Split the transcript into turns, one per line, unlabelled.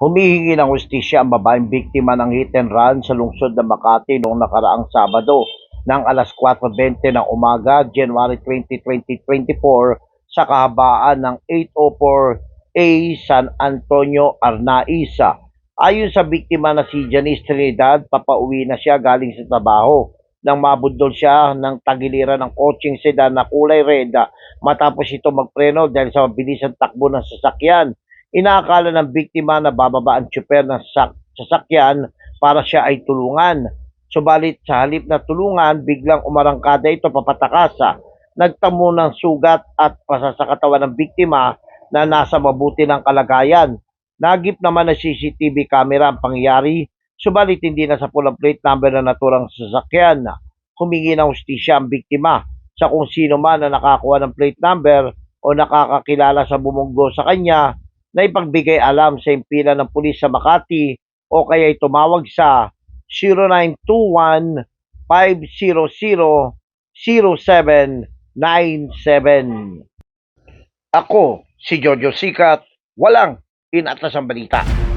Humihingi ng hustisya ang babaeng biktima ng hit and run sa lungsod ng Makati noong nakaraang Sabado ng alas 4.20 ng umaga, January 20, 2024 sa kahabaan ng 804A San Antonio, Arnaiza. Ayon sa biktima na si Janice Trinidad, papauwi na siya galing sa trabaho nang mabundol siya ng tagiliran ng coaching sedan na kulay red matapos ito magpreno dahil sa mabilisang takbo ng sasakyan. Inaakala ng biktima na bababa ang tsuper ng sak- sasakyan para siya ay tulungan. Subalit sa halip na tulungan, biglang umarangkada ito papatakasa. Nagtamo ng sugat at pasa sa katawan ng biktima na nasa mabuti ng kalagayan. Nagip naman ng CCTV camera ang pangyayari, subalit hindi na sa pulang plate number na naturang sasakyan. Humingi ng hustisya ang biktima sa kung sino man na nakakuha ng plate number o nakakakilala sa bumunggo sa kanya na ipagbigay alam sa impila ng pulis sa Makati o kaya tumawag sa 0921-500-0797. Ako, si Jojo Sikat, walang inatas ang balita.